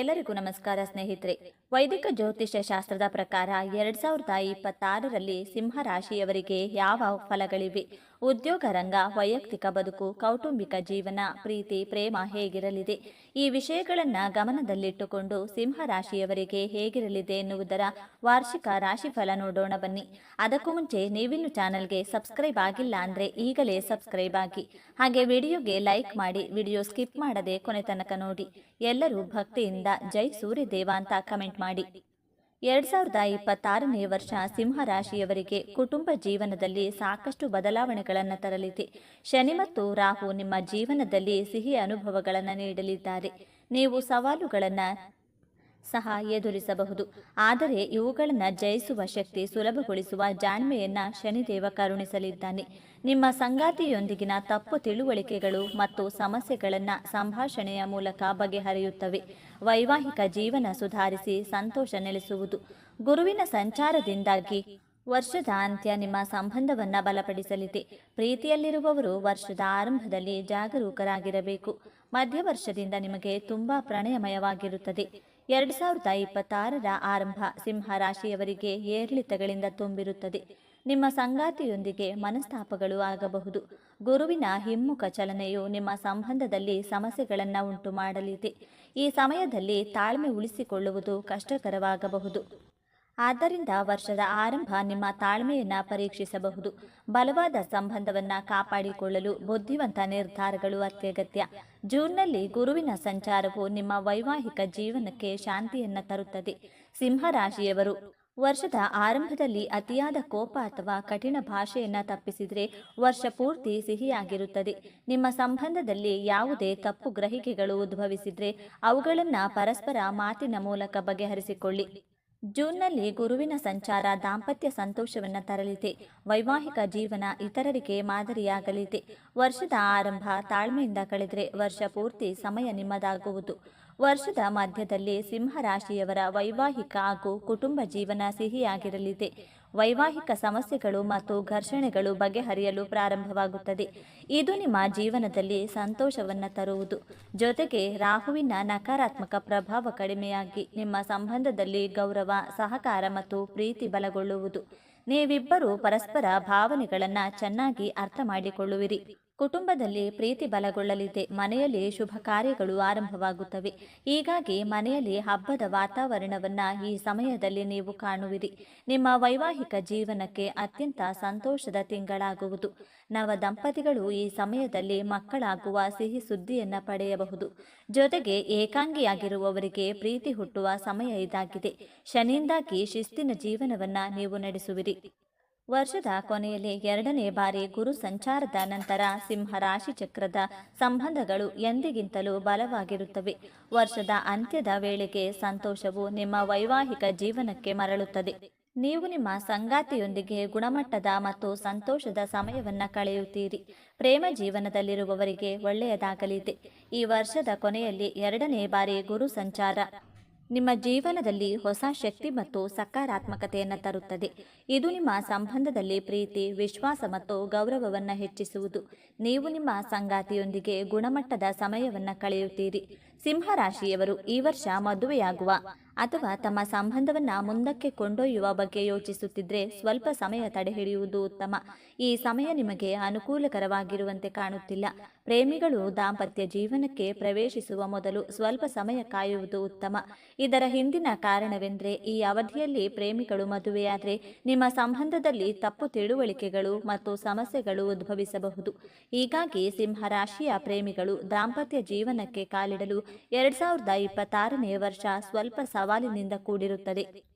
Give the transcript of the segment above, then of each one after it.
ಎಲ್ಲರಿಗೂ ನಮಸ್ಕಾರ ಸ್ನೇಹಿತರೆ. ವೈದಿಕ ಜ್ಯೋತಿಷ್ಯ ಶಾಸ್ತ್ರದ ಪ್ರಕಾರ ಎರಡ್ ಸಾವಿರದ ಇಪ್ಪತ್ತಾರರಲ್ಲಿ ಸಿಂಹರಾಶಿಯವರಿಗೆ ಯಾವ ಫಲಗಳಿವೆ? ಉದ್ಯೋಗ ರಂಗ, ವೈಯಕ್ತಿಕ ಬದುಕು, ಕೌಟುಂಬಿಕ ಜೀವನ, ಪ್ರೀತಿ, ಪ್ರೇಮ ಹೇಗಿರಲಿದೆ? ಈ ವಿಷಯಗಳನ್ನು ಗಮನದಲ್ಲಿಟ್ಟುಕೊಂಡು ಸಿಂಹ ರಾಶಿಯವರಿಗೆ ಹೇಗಿರಲಿದೆ ಎನ್ನುವುದರ ವಾರ್ಷಿಕ ರಾಶಿಫಲ ನೋಡೋಣ ಬನ್ನಿ. ಅದಕ್ಕೂ ಮುಂಚೆ ನೀವಿನ್ನು ಚಾನಲ್ಗೆ ಸಬ್ಸ್ಕ್ರೈಬ್ ಆಗಿಲ್ಲ ಅಂದರೆ ಈಗಲೇ ಸಬ್ಸ್ಕ್ರೈಬ್ ಆಗಿ. ಹಾಗೆ ವಿಡಿಯೋಗೆ ಲೈಕ್ ಮಾಡಿ, ವಿಡಿಯೋ ಸ್ಕಿಪ್ ಮಾಡದೆ ಕೊನೆ ತನಕ ನೋಡಿ. ಎಲ್ಲರೂ ಭಕ್ತಿಯಿಂದ ಜೈ ಸೂರ್ಯದೇವ ಅಂತ ಕಮೆಂಟ್ ಮಾಡಿ. ಎರಡ್ ಸಾವಿರದ ಇಪ್ಪತ್ತಾರನೇ ವರ್ಷ ಸಿಂಹ ರಾಶಿಯವರಿಗೆ ಕುಟುಂಬ ಜೀವನದಲ್ಲಿ ಸಾಕಷ್ಟು ಬದಲಾವಣೆಗಳನ್ನು ತರಲಿದೆ. ಶನಿ ಮತ್ತು ರಾಹು ನಿಮ್ಮ ಜೀವನದಲ್ಲಿ ಸಿಹಿ ಅನುಭವಗಳನ್ನು ನೀಡಲಿದ್ದಾರೆ. ನೀವು ಸವಾಲುಗಳನ್ನು ಸಹ ಎದುರಿಸಬಹುದು. ಆದರೆ ಇವುಗಳನ್ನು ಜಯಿಸುವ ಶಕ್ತಿ ಸುಲಭಗೊಳಿಸುವ ಜಾಣ್ಮೆಯನ್ನ ಶನಿದೇವ ಕರುಣಿಸಲಿದ್ದಾನೆ. ನಿಮ್ಮ ಸಂಗಾತಿಯೊಂದಿಗಿನ ತಪ್ಪು ತಿಳುವಳಿಕೆಗಳು ಮತ್ತು ಸಮಸ್ಯೆಗಳನ್ನು ಸಂಭಾಷಣೆಯ ಮೂಲಕ ಬಗೆಹರಿಯುತ್ತವೆ. ವೈವಾಹಿಕ ಜೀವನ ಸುಧಾರಿಸಿ ಸಂತೋಷ ನೆಲೆಸುವುದು. ಗುರುವಿನ ಸಂಚಾರದಿಂದಾಗಿ ವರ್ಷದ ಅಂತ್ಯ ನಿಮ್ಮ ಸಂಬಂಧವನ್ನ ಬಲಪಡಿಸಲಿದೆ. ಪ್ರೀತಿಯಲ್ಲಿರುವವರು ವರ್ಷದ ಆರಂಭದಲ್ಲಿ ಜಾಗರೂಕರಾಗಿರಬೇಕು. ಮಧ್ಯವರ್ಷದಿಂದ ನಿಮಗೆ ತುಂಬಾ ಪ್ರಣಯಮಯವಾಗಿರುತ್ತದೆ. ಎರಡು ಸಾವಿರದ ಇಪ್ಪತ್ತಾರರ ಆರಂಭ ಸಿಂಹ ರಾಶಿಯವರಿಗೆ ಏರಿಳಿತಗಳಿಂದ ತುಂಬಿರುತ್ತದೆ. ನಿಮ್ಮ ಸಂಗಾತಿಯೊಂದಿಗೆ ಮನಸ್ತಾಪಗಳು ಆಗಬಹುದು. ಗುರುವಿನ ಹಿಮ್ಮುಖ ಚಲನೆಯು ನಿಮ್ಮ ಸಂಬಂಧದಲ್ಲಿ ಸಮಸ್ಯೆಗಳನ್ನು ಉಂಟು ಮಾಡಲಿದೆ ಈ ಸಮಯದಲ್ಲಿ ತಾಳ್ಮೆ ಉಳಿಸಿಕೊಳ್ಳುವುದು ಕಷ್ಟಕರವಾಗಬಹುದು. ಆದ್ದರಿಂದ ವರ್ಷದ ಆರಂಭ ನಿಮ್ಮ ತಾಳ್ಮೆಯನ್ನು ಪರೀಕ್ಷಿಸಬಹುದು. ಬಲವಾದ ಸಂಬಂಧವನ್ನ ಕಾಪಾಡಿಕೊಳ್ಳಲು ಬುದ್ಧಿವಂತ ನಿರ್ಧಾರಗಳು ಅತ್ಯಗತ್ಯ. ಜೂನ್ನಲ್ಲಿ ಗುರುವಿನ ಸಂಚಾರವು ನಿಮ್ಮ ವೈವಾಹಿಕ ಜೀವನಕ್ಕೆ ಶಾಂತಿಯನ್ನ ತರುತ್ತದೆ. ಸಿಂಹರಾಶಿಯವರು, ವರ್ಷದ ಆರಂಭದಲ್ಲಿ ಅತಿಯಾದ ಕೋಪ ಅಥವಾ ಕಠಿಣ ಭಾಷೆಯನ್ನ ತಪ್ಪಿಸಿದರೆ ವರ್ಷ ಪೂರ್ತಿ ಸಿಹಿಯಾಗಿರುತ್ತದೆ. ನಿಮ್ಮ ಸಂಬಂಧದಲ್ಲಿ ಯಾವುದೇ ತಪ್ಪು ಗ್ರಹಿಕೆಗಳು ಉದ್ಭವಿಸಿದರೆ ಅವುಗಳನ್ನು ಪರಸ್ಪರ ಮಾತಿನ ಮೂಲಕ ಬಗೆಹರಿಸಿಕೊಳ್ಳಿ. ಜೂನ್ನಲ್ಲಿ ಗುರುವಿನ ಸಂಚಾರ ದಾಂಪತ್ಯ ಸಂತೋಷವನ್ನು ತರಲಿದೆ. ವೈವಾಹಿಕ ಜೀವನ ಇತರರಿಗೆ ಮಾದರಿಯಾಗಲಿದೆ. ವರ್ಷದ ಆರಂಭ ತಾಳ್ಮೆಯಿಂದ ಕಳೆದರೆ ವರ್ಷ ಪೂರ್ತಿ ಸಮಯ ನಿಮ್ಮದಾಗುವುದು. ವರ್ಷದ ಮಧ್ಯದಲ್ಲಿ ಸಿಂಹರಾಶಿಯವರ ವೈವಾಹಿಕ ಹಾಗೂ ಕುಟುಂಬ ಜೀವನ ಸಿಹಿಯಾಗಿರಲಿದೆ. ವೈವಾಹಿಕ ಸಮಸ್ಯೆಗಳು ಮತ್ತು ಘರ್ಷಣೆಗಳು ಬಗೆಹರಿಯಲು ಪ್ರಾರಂಭವಾಗುತ್ತದೆ. ಇದು ನಿಮ್ಮ ಜೀವನದಲ್ಲಿ ಸಂತೋಷವನ್ನು ತರುವುದು. ಜೊತೆಗೆ ರಾಹುವಿನ ನಕಾರಾತ್ಮಕ ಪ್ರಭಾವ ಕಡಿಮೆಯಾಗಿ ನಿಮ್ಮ ಸಂಬಂಧದಲ್ಲಿ ಗೌರವ, ಸಹಕಾರ ಮತ್ತು ಪ್ರೀತಿ ಬಲಗೊಳ್ಳುವುದು. ನೀವಿಬ್ಬರು ಪರಸ್ಪರ ಭಾವನೆಗಳನ್ನು ಚೆನ್ನಾಗಿ ಅರ್ಥ ಮಾಡಿಕೊಳ್ಳುವಿರಿ ಕುಟುಂಬದಲ್ಲಿ ಪ್ರೀತಿ ಬಲಗೊಳ್ಳಲಿದೆ. ಮನೆಯಲ್ಲಿ ಶುಭ ಕಾರ್ಯಗಳು ಆರಂಭವಾಗುತ್ತವೆ. ಹೀಗಾಗಿ ಮನೆಯಲ್ಲಿ ಹಬ್ಬದ ವಾತಾವರಣವನ್ನ ಈ ಸಮಯದಲ್ಲಿ ನೀವು ಕಾಣುವಿರಿ. ನಿಮ್ಮ ವೈವಾಹಿಕ ಜೀವನಕ್ಕೆ ಅತ್ಯಂತ ಸಂತೋಷದ ತಿಂಗಳಾಗುವುದು. ನವ ದಂಪತಿಗಳು ಈ ಸಮಯದಲ್ಲಿ ಮಕ್ಕಳಾಗುವ ಸಿಹಿ ಸುದ್ದಿಯನ್ನ ಪಡೆಯಬಹುದು. ಜೊತೆಗೆ ಏಕಾಂಗಿಯಾಗಿರುವವರಿಗೆ ಪ್ರೀತಿ ಹುಟ್ಟುವ ಸಮಯ ಇದಾಗಿದೆ. ಶನಿಯಿಂದಾಗಿ ಶಿಸ್ತಿನ ಜೀವನವನ್ನ ನೀವು ನಡೆಸುವಿರಿ. ವರ್ಷದ ಕೊನೆಯಲ್ಲಿ ಎರಡನೇ ಬಾರಿ ಗುರು ಸಂಚಾರದ ನಂತರ ಸಿಂಹ ರಾಶಿ ಚಕ್ರದ ಸಂಬಂಧಗಳು ಎಂದಿಗಿಂತಲೂ ಬಲವಾಗಿರುತ್ತವೆ. ವರ್ಷದ ಅಂತ್ಯದ ವೇಳೆಗೆ ಸಂತೋಷವು ನಿಮ್ಮ ವೈವಾಹಿಕ ಜೀವನಕ್ಕೆ ಮರಳುತ್ತದೆ. ನೀವು ನಿಮ್ಮ ಸಂಗಾತಿಯೊಂದಿಗೆ ಗುಣಮಟ್ಟದ ಮತ್ತು ಸಂತೋಷದ ಸಮಯವನ್ನ ಕಳೆಯುತ್ತೀರಿ. ಪ್ರೇಮ ಜೀವನದಲ್ಲಿರುವವರಿಗೆ ಒಳ್ಳೆಯದಾಗಲಿದೆ. ಈ ವರ್ಷದ ಕೊನೆಯಲ್ಲಿ ಎರಡನೇ ಬಾರಿ ಗುರು ಸಂಚಾರ. ನಿಮ್ಮ ಜೀವನದಲ್ಲಿ ಹೊಸ ಶಕ್ತಿ ಮತ್ತು ಸಕಾರಾತ್ಮಕತೆಯನ್ನು ತರುತ್ತದೆ. ಇದು ನಿಮ್ಮ ಸಂಬಂಧದಲ್ಲಿ ಪ್ರೀತಿ, ವಿಶ್ವಾಸ ಮತ್ತು ಗೌರವವನ್ನು ಹೆಚ್ಚಿಸುವುದು. ನೀವು ನಿಮ್ಮ ಸಂಗಾತಿಯೊಂದಿಗೆ ಗುಣಮಟ್ಟದ ಸಮಯವನ್ನು ಕಳೆಯುತ್ತೀರಿ. ಸಿಂಹರಾಶಿಯವರು ಈ ವರ್ಷ ಮದುವೆಯಾಗುವ ಅಥವಾ ತಮ್ಮ ಸಂಬಂಧವನ್ನ ಮುಂದಕ್ಕೆ ಕೊಂಡೊಯ್ಯುವ ಬಗ್ಗೆ ಯೋಚಿಸುತ್ತಿದ್ರೆ ಸ್ವಲ್ಪ ಸಮಯ ತಡೆಹಿಡಿಯುವುದು ಉತ್ತಮ. ಈ ಸಮಯ ನಿಮಗೆ ಅನುಕೂಲಕರವಾಗಿರುವಂತೆ ಕಾಣುತ್ತಿಲ್ಲ. ಪ್ರೇಮಿಗಳು ದಾಂಪತ್ಯ ಜೀವನಕ್ಕೆ ಪ್ರವೇಶಿಸುವ ಮೊದಲು ಸ್ವಲ್ಪ ಸಮಯ ಕಾಯುವುದು ಉತ್ತಮ. ಇದರ ಹಿಂದಿನ ಕಾರಣವೆಂದರೆ ಈ ಅವಧಿಯಲ್ಲಿ ಪ್ರೇಮಿಗಳು ಮದುವೆಯಾದರೆ ನಿಮ್ಮ ಸಂಬಂಧದಲ್ಲಿ ತಪ್ಪು ತಿಳುವಳಿಕೆಗಳು ಮತ್ತು ಸಮಸ್ಯೆಗಳು ಉದ್ಭವಿಸಬಹುದು. ಹೀಗಾಗಿ ಸಿಂಹರಾಶಿಯ ಪ್ರೇಮಿಗಳು ದಾಂಪತ್ಯ ಜೀವನಕ್ಕೆ ಕಾಲಿಡಲು ಎರಡ್ ಸಾವಿರದ ಇಪ್ಪತ್ತಾರನೇ ವರ್ಷ ಸ್ವಲ್ಪ ಸವಾಲಿನಿಂದ ಕೂಡಿರುತ್ತದೆ.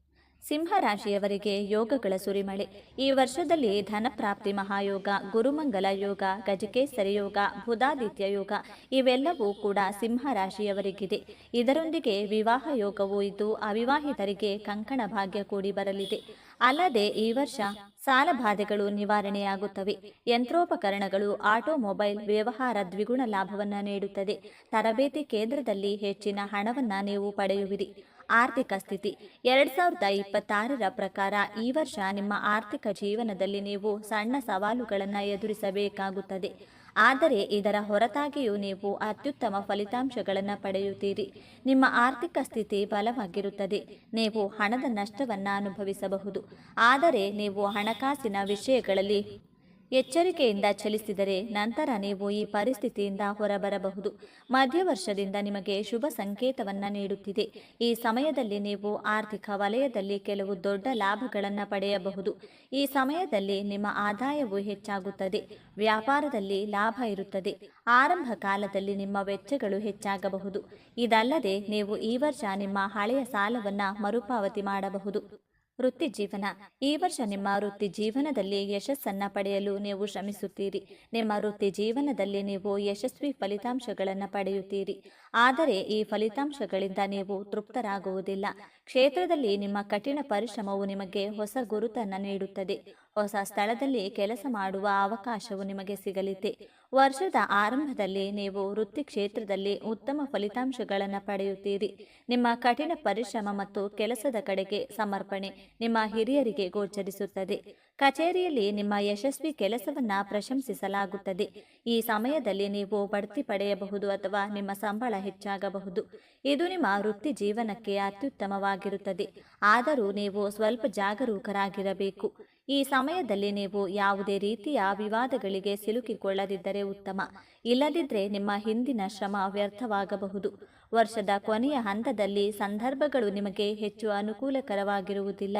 ಸಿಂಹರಾಶಿಯವರಿಗೆ ಯೋಗಗಳ ಸುರಿಮಳೆ. ಈ ವರ್ಷದಲ್ಲಿ ಧನಪ್ರಾಪ್ತಿ ಮಹಾಯೋಗ, ಗುರುಮಂಗಲ ಯೋಗ, ಗಜಕೇಸರಿ ಯೋಗ, ಬುಧಾದಿತ್ಯ ಯೋಗ ಇವೆಲ್ಲವೂ ಕೂಡ ಸಿಂಹರಾಶಿಯವರಿಗಿದೆ. ಇದರೊಂದಿಗೆ ವಿವಾಹ ಯೋಗವೂ ಇದ್ದು, ಅವಿವಾಹಿತರಿಗೆ ಕಂಕಣ ಭಾಗ್ಯ ಕೂಡಿ ಬರಲಿದೆ. ಅಲ್ಲದೆ ಈ ವರ್ಷ ಸಾಲಬಾಧೆಗಳು ನಿವಾರಣೆಯಾಗುತ್ತವೆ. ಯಂತ್ರೋಪಕರಣಗಳು, ಆಟೋಮೊಬೈಲ್ ವ್ಯವಹಾರ ದ್ವಿಗುಣ ಲಾಭವನ್ನು ನೀಡುತ್ತದೆ. ತರಬೇತಿ ಕೇಂದ್ರದಲ್ಲಿ ಹೆಚ್ಚಿನ ಹಣವನ್ನು ನೀವು ಪಡೆಯುವಿರಿ. ಆರ್ಥಿಕ ಸ್ಥಿತಿ. ಎರಡ್ ಸಾವಿರದ ಇಪ್ಪತ್ತಾರರ ಪ್ರಕಾರ ಈ ವರ್ಷ ನಿಮ್ಮ ಆರ್ಥಿಕ ಜೀವನದಲ್ಲಿ ನೀವು ಸಣ್ಣ ಸವಾಲುಗಳನ್ನು ಎದುರಿಸಬೇಕಾಗುತ್ತದೆ. ಆದರೆ ಇದರ ಹೊರತಾಗಿಯೂ ನೀವು ಅತ್ಯುತ್ತಮ ಫಲಿತಾಂಶಗಳನ್ನು ಪಡೆಯುತ್ತೀರಿ. ನಿಮ್ಮ ಆರ್ಥಿಕ ಸ್ಥಿತಿ ಬಲವಾಗಿರುತ್ತದೆ. ನೀವು ಹಣದ ನಷ್ಟವನ್ನು ಅನುಭವಿಸಬಹುದು. ಆದರೆ ನೀವು ಹಣಕಾಸಿನ ವಿಷಯಗಳಲ್ಲಿ ಎಚ್ಚರಿಕೆಯಿಂದ ಚಲಿಸಿದರೆ ನಂತರ ನೀವು ಈ ಪರಿಸ್ಥಿತಿಯಿಂದ ಹೊರಬರಬಹುದು. ಮಧ್ಯವರ್ಷದಿಂದ ನಿಮಗೆ ಶುಭ ಸಂಕೇತವನ್ನು ನೀಡುತ್ತಿದೆ. ಈ ಸಮಯದಲ್ಲಿ ನೀವು ಆರ್ಥಿಕ ವಲಯದಲ್ಲಿ ಕೆಲವು ದೊಡ್ಡ ಲಾಭಗಳನ್ನು ಪಡೆಯಬಹುದು. ಈ ಸಮಯದಲ್ಲಿ ನಿಮ್ಮ ಆದಾಯವು ಹೆಚ್ಚಾಗುತ್ತದೆ. ವ್ಯಾಪಾರದಲ್ಲಿ ಲಾಭ ಇರುತ್ತದೆ. ಆರಂಭ ಕಾಲದಲ್ಲಿ ನಿಮ್ಮ ವೆಚ್ಚಗಳು ಹೆಚ್ಚಾಗಬಹುದು. ಇದಲ್ಲದೆ ನೀವು ಈ ವರ್ಷ ನಿಮ್ಮ ಹಳೆಯ ಸಾಲವನ್ನು ಮರುಪಾವತಿ ಮಾಡಬಹುದು. ವೃತ್ತಿ ಜೀವನ ಈ ವರ್ಷ ನಿಮ್ಮ ವೃತ್ತಿ ಜೀವನದಲ್ಲಿ ಯಶಸ್ಸನ್ನ ಪಡೆಯಲು ನೀವು ಶ್ರಮಿಸುತ್ತೀರಿ. ನಿಮ್ಮ ವೃತ್ತಿ ಜೀವನದಲ್ಲಿ ನೀವು ಯಶಸ್ವಿ ಫಲಿತಾಂಶಗಳನ್ನು ಪಡೆಯುತ್ತೀರಿ. ಆದರೆ ಈ ಫಲಿತಾಂಶಗಳಿಂದ ನೀವು ತೃಪ್ತರಾಗುವುದಿಲ್ಲ. ಕ್ಷೇತ್ರದಲ್ಲಿ ನಿಮ್ಮ ಕಠಿಣ ಪರಿಶ್ರಮವು ನಿಮಗೆ ಹೊಸ ಗುರುತನ್ನು ನೀಡುತ್ತದೆ. ಹೊಸ ಸ್ಥಳದಲ್ಲಿ ಕೆಲಸ ಮಾಡುವ ಅವಕಾಶವು ನಿಮಗೆ ಸಿಗಲಿದೆ. ವರ್ಷದ ಆರಂಭದಲ್ಲಿ ನೀವು ವೃತ್ತಿ ಕ್ಷೇತ್ರದಲ್ಲಿ ಉತ್ತಮ ಫಲಿತಾಂಶಗಳನ್ನು ಪಡೆಯುತ್ತೀರಿ. ನಿಮ್ಮ ಕಠಿಣ ಪರಿಶ್ರಮ ಮತ್ತು ಕೆಲಸದ ಕಡೆಗೆ ಸಮರ್ಪಣೆ ನಿಮ್ಮ ಹಿರಿಯರಿಗೆ ಗೋಚರಿಸುತ್ತದೆ. ಕಚೇರಿಯಲ್ಲಿ ನಿಮ್ಮ ಯಶಸ್ವಿ ಕೆಲಸವನ್ನ ಪ್ರಶಂಸಿಸಲಾಗುತ್ತದೆ. ಈ ಸಮಯದಲ್ಲಿ ನೀವು ಬಡ್ತಿ ಪಡೆಯಬಹುದು ಅಥವಾ ನಿಮ್ಮ ಸಂಬಳ ಹೆಚ್ಚಾಗಬಹುದು. ಇದು ನಿಮ್ಮ ವೃತ್ತಿ ಜೀವನಕ್ಕೆ ಅತ್ಯುತ್ತಮವಾಗಿರುತ್ತದೆ. ಆದರೂ ನೀವು ಸ್ವಲ್ಪ ಜಾಗರೂಕರಾಗಿರಬೇಕು. ಈ ಸಮಯದಲ್ಲಿ ನೀವು ಯಾವುದೇ ರೀತಿಯ ವಿವಾದಗಳಿಗೆ ಸಿಲುಕಿಕೊಳ್ಳದಿದ್ದರೆ ಉತ್ತಮ. ಇಲ್ಲದಿದ್ದರೆ ನಿಮ್ಮ ಹಿಂದಿನ ಶ್ರಮ ವ್ಯರ್ಥವಾಗಬಹುದು. ವರ್ಷದ ಕೊನೆಯ ಹಂತದಲ್ಲಿ ಸಂದರ್ಭಗಳು ನಿಮಗೆ ಹೆಚ್ಚು ಅನುಕೂಲಕರವಾಗಿರುವುದಿಲ್ಲ.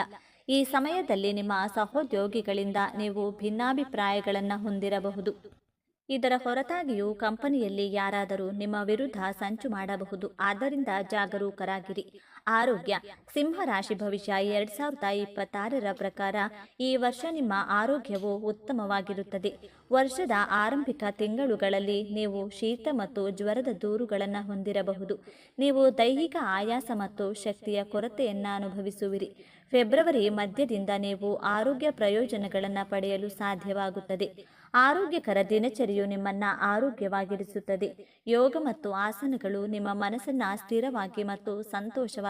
ಈ ಸಮಯದಲ್ಲಿ ನಿಮ್ಮ ಸಹೋದ್ಯೋಗಿಗಳಿಂದ ನೀವು ಭಿನ್ನಾಭಿಪ್ರಾಯಗಳನ್ನು ಹೊಂದಿರಬಹುದು. ಇದರ ಹೊರತಾಗಿಯೂ ಕಂಪನಿಯಲ್ಲಿ ಯಾರಾದರೂ ನಿಮ್ಮ ವಿರುದ್ಧ ಸಂಚು ಮಾಡಬಹುದು. ಆದ್ದರಿಂದ ಜಾಗರೂಕರಾಗಿರಿ. ಆರೋಗ್ಯ. ಸಿಂಹರಾಶಿ ಭವಿಷ್ಯ ಎರಡ್ ಸಾವಿರದ ಇಪ್ಪತ್ತಾರರ ಪ್ರಕಾರ ಈ ವರ್ಷ ನಿಮ್ಮ ಆರೋಗ್ಯವು ಉತ್ತಮವಾಗಿರುತ್ತದೆ. ವರ್ಷದ ಆರಂಭಿಕ ತಿಂಗಳುಗಳಲ್ಲಿ ನೀವು ಶೀತ ಮತ್ತು ಜ್ವರದ ದೂರುಗಳನ್ನು ಹೊಂದಿರಬಹುದು. ನೀವು ದೈಹಿಕ ಆಯಾಸ ಮತ್ತು ಶಕ್ತಿಯ ಕೊರತೆಯನ್ನು ಅನುಭವಿಸುವಿರಿ. ಫೆಬ್ರವರಿ ಮಧ್ಯದಿಂದ ನೀವು ಆರೋಗ್ಯ ಪ್ರಯೋಜನಗಳನ್ನು ಪಡೆಯಲು ಸಾಧ್ಯವಾಗುತ್ತದೆ. ಆರೋಗ್ಯಕರ ದಿನಚರಿಯು ನಿಮ್ಮನ್ನ ಆರೋಗ್ಯವಾಗಿರಿಸುತ್ತದೆ. ಯೋಗ ಮತ್ತು ಆಸನಗಳು ನಿಮ್ಮ ಮನಸ್ಸನ್ನ ಸ್ಥಿರವಾಗಿ ಮತ್ತು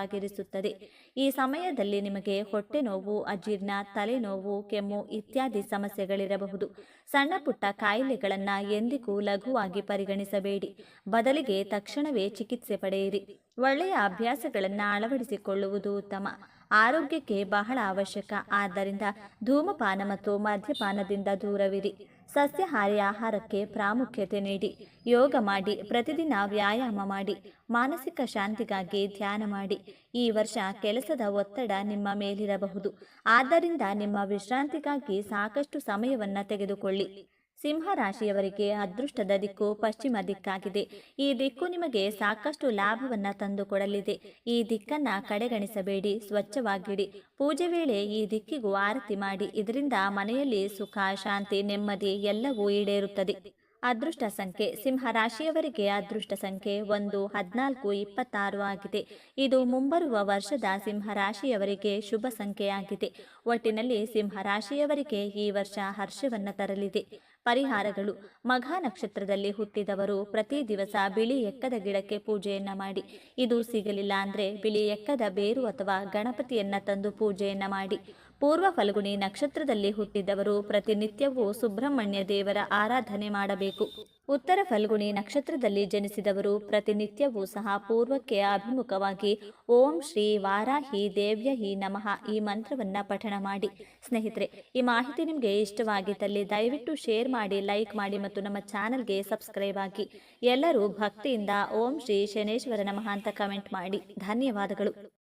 ಸಂತೋಷವಾಗಿರಿಸುತ್ತದೆ ಈ ಸಮಯದಲ್ಲಿ ನಿಮಗೆ ಹೊಟ್ಟೆ ನೋವು, ಅಜೀರ್ಣ ತಲೆನೋವು ಕೆಮ್ಮು ಇತ್ಯಾದಿ ಸಮಸ್ಯೆಗಳಿರಬಹುದು. ಸಣ್ಣ ಪುಟ್ಟ ಕಾಯಿಲೆಗಳನ್ನು ಎಂದಿಗೂ ಲಘುವಾಗಿ ಪರಿಗಣಿಸಬೇಡಿ. ಬದಲಿಗೆ ತಕ್ಷಣವೇ ಚಿಕಿತ್ಸೆ ಪಡೆಯಿರಿ. ಒಳ್ಳೆಯ ಅಭ್ಯಾಸಗಳನ್ನು ಅಳವಡಿಸಿಕೊಳ್ಳುವುದು ಉತ್ತಮ. ಆರೋಗ್ಯಕ್ಕೆ ಬಹಳ ಅವಶ್ಯಕ. ಆದ್ದರಿಂದ ಧೂಮಪಾನ ಮತ್ತು ಮದ್ಯಪಾನದಿಂದ ದೂರವಿರಿ. ಸಸ್ಯಾಹಾರಿ ಆಹಾರಕ್ಕೆ ಪ್ರಾಮುಖ್ಯತೆ ನೀಡಿ. ಯೋಗ ಮಾಡಿ, ಪ್ರತಿದಿನ ವ್ಯಾಯಾಮ ಮಾಡಿ, ಮಾನಸಿಕ ಶಾಂತಿಗಾಗಿ ಧ್ಯಾನ ಮಾಡಿ. ಈ ವರ್ಷ ಕೆಲಸದ ಒತ್ತಡ ನಿಮ್ಮ ಮೇಲಿರಬಹುದು. ಆದ್ದರಿಂದ ನಿಮ್ಮ ವಿಶ್ರಾಂತಿಗಾಗಿ ಸಾಕಷ್ಟು ಸಮಯವನ್ನು ತೆಗೆದುಕೊಳ್ಳಿ. ಸಿಂಹ ರಾಶಿಯವರಿಗೆ ಅದೃಷ್ಟದ ದಿಕ್ಕು ಪಶ್ಚಿಮ ದಿಕ್ಕಾಗಿದೆ. ಈ ದಿಕ್ಕು ನಿಮಗೆ ಸಾಕಷ್ಟು ಲಾಭವನ್ನ ತಂದುಕೊಡಲಿದೆ. ಈ ದಿಕ್ಕನ್ನ ಕಡೆಗಣಿಸಬೇಡಿ, ಸ್ವಚ್ಛವಾಗಿಡಿ. ಪೂಜೆ ವೇಳೆ ಈ ದಿಕ್ಕಿಗೂ ಆರತಿ ಮಾಡಿ, ಇದರಿಂದ ಮನೆಯಲ್ಲಿ ಸುಖ, ಶಾಂತಿ, ನೆಮ್ಮದಿ ಎಲ್ಲವೂ ಈಡೇರುತ್ತದೆ. ಅದೃಷ್ಟ ಸಂಖ್ಯೆ ಸಿಂಹ ರಾಶಿಯವರಿಗೆ ಅದೃಷ್ಟ ಸಂಖ್ಯೆ ಒಂದು, ಹದಿನಾಲ್ಕು, ಇಪ್ಪತ್ತಾರು ಆಗಿದೆ. ಇದು ಮುಂಬರುವ ವರ್ಷದ ಸಿಂಹ ರಾಶಿಯವರಿಗೆ ಶುಭ ಸಂಖ್ಯೆಯಾಗಿದೆ. ಒಟ್ಟಿನಲ್ಲಿ ಸಿಂಹ ರಾಶಿಯವರಿಗೆ ಈ ವರ್ಷ ಹರ್ಷವನ್ನು ತರಲಿದೆ. ಪರಿಹಾರಗಳು. ಮಘ ನಕ್ಷತ್ರದಲ್ಲಿ ಹುಟ್ಟಿದವರು ಪ್ರತಿ ದಿವಸ ಬಿಳಿ ಎಕ್ಕದ ಗಿಡಕ್ಕೆ ಪೂಜೆಯನ್ನ ಮಾಡಿ. ಇದು ಸಿಗಲಿಲ್ಲ ಅಂದ್ರೆ ಬಿಳಿ ಎಕ್ಕದ ಬೇರು ಅಥವಾ ಗಣಪತಿಯನ್ನ ತಂದು ಪೂಜೆಯನ್ನ ಮಾಡಿ. ಪೂರ್ವ ಫಲ್ಗುಣಿ ನಕ್ಷತ್ರದಲ್ಲಿ ಹುಟ್ಟಿದವರು ಪ್ರತಿನಿತ್ಯವೂ ಸುಬ್ರಹ್ಮಣ್ಯ ದೇವರ ಆರಾಧನೆ ಮಾಡಬೇಕು. ಉತ್ತರ ಫಲ್ಗುಣಿ ನಕ್ಷತ್ರದಲ್ಲಿ ಜನಿಸಿದವರು ಪ್ರತಿನಿತ್ಯವೂ ಸಹ ಪೂರ್ವಕ್ಕೆ ಅಭಿಮುಖವಾಗಿ ಓಂ ಶ್ರೀ ವಾರಾಹಿ ದೇವ್ಯಹಿ ನಮಃ ಈ ಮಂತ್ರವನ್ನ ಪಠಣ ಮಾಡಿ. ಸ್ನೇಹಿತರೆ, ಈ ಮಾಹಿತಿ ನಿಮಗೆ ಇಷ್ಟವಾಗಿದ್ದಲ್ಲಿ ದಯವಿಟ್ಟು ಶೇರ್ ಮಾಡಿ, ಲೈಕ್ ಮಾಡಿ ಮತ್ತು ನಮ್ಮ ಚಾನಲ್ಗೆ ಸಬ್ಸ್ಕ್ರೈಬ್ ಆಗಿ. ಎಲ್ಲರೂ ಭಕ್ತಿಯಿಂದ ಓಂ ಶ್ರೀ ಶನೇಶ್ವರ ನಮಃ ಅಂತ ಕಮೆಂಟ್ ಮಾಡಿ. ಧನ್ಯವಾದಗಳು.